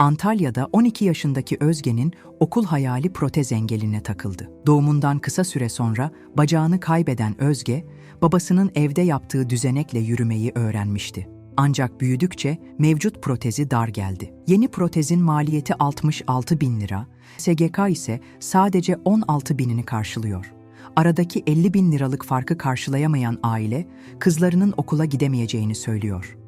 Antalya'da 12 yaşındaki Özge'nin okul hayali protez engeline takıldı. Doğumundan kısa süre sonra bacağını kaybeden Özge, babasının evde yaptığı düzenekle yürümeyi öğrenmişti. Ancak büyüdükçe mevcut protezi dar geldi. Yeni protezin maliyeti 66 bin lira, SGK ise sadece 16 binini karşılıyor. Aradaki 50 bin liralık farkı karşılayamayan aile, kızlarının okula gidemeyeceğini söylüyor.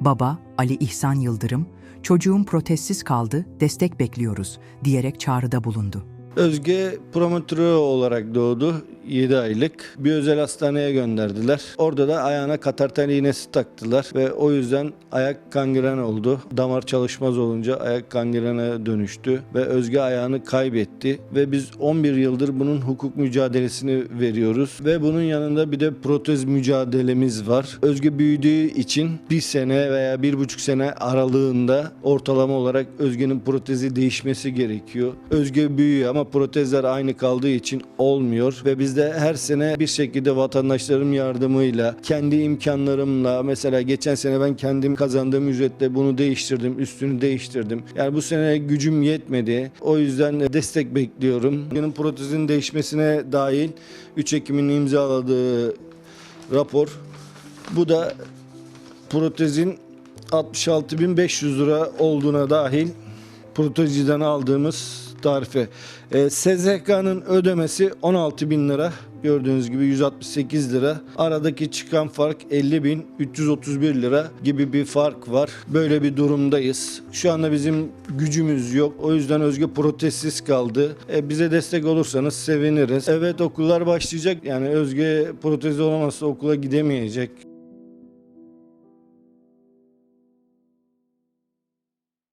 Baba, Ali İhsan Yıldırım, çocuğum protezsiz kaldı, destek bekliyoruz diyerek çağrıda bulundu. Özge promotörü olarak doğdu. 7 aylık. Bir özel hastaneye gönderdiler. Orada da ayağına katartel iğnesi taktılar ve o yüzden ayak kangren oldu. Damar çalışmaz olunca ayak kangrene dönüştü ve Özge ayağını kaybetti ve biz 11 yıldır bunun hukuk mücadelesini veriyoruz ve bunun yanında bir de protez mücadelemiz var. Özge büyüdüğü için bir sene veya bir buçuk sene aralığında ortalama olarak Özge'nin protezi değişmesi gerekiyor. Özge büyüyor ama protezler aynı kaldığı için olmuyor ve biz de her sene bir şekilde vatandaşlarım yardımıyla, kendi imkanlarımla mesela geçen sene ben kendim kazandığım ücretle bunu değiştirdim, üstünü değiştirdim. Yani bu sene gücüm yetmedi. O yüzden destek bekliyorum. Benim protezin değişmesine dahil 3 Ekim'in imzaladığı rapor. Bu da protezin 66.500 lira olduğuna dahil protezciden aldığımız tarife. E, SZK'nın ödemesi 16 bin lira. Gördüğünüz gibi 168 lira. Aradaki çıkan fark 50 bin 331 lira gibi bir fark var. Böyle bir durumdayız. Şu anda bizim gücümüz yok. O yüzden Özge protezsiz kaldı. E, bize destek olursanız seviniriz. Evet okullar başlayacak. Yani Özge protezi olamazsa okula gidemeyecek.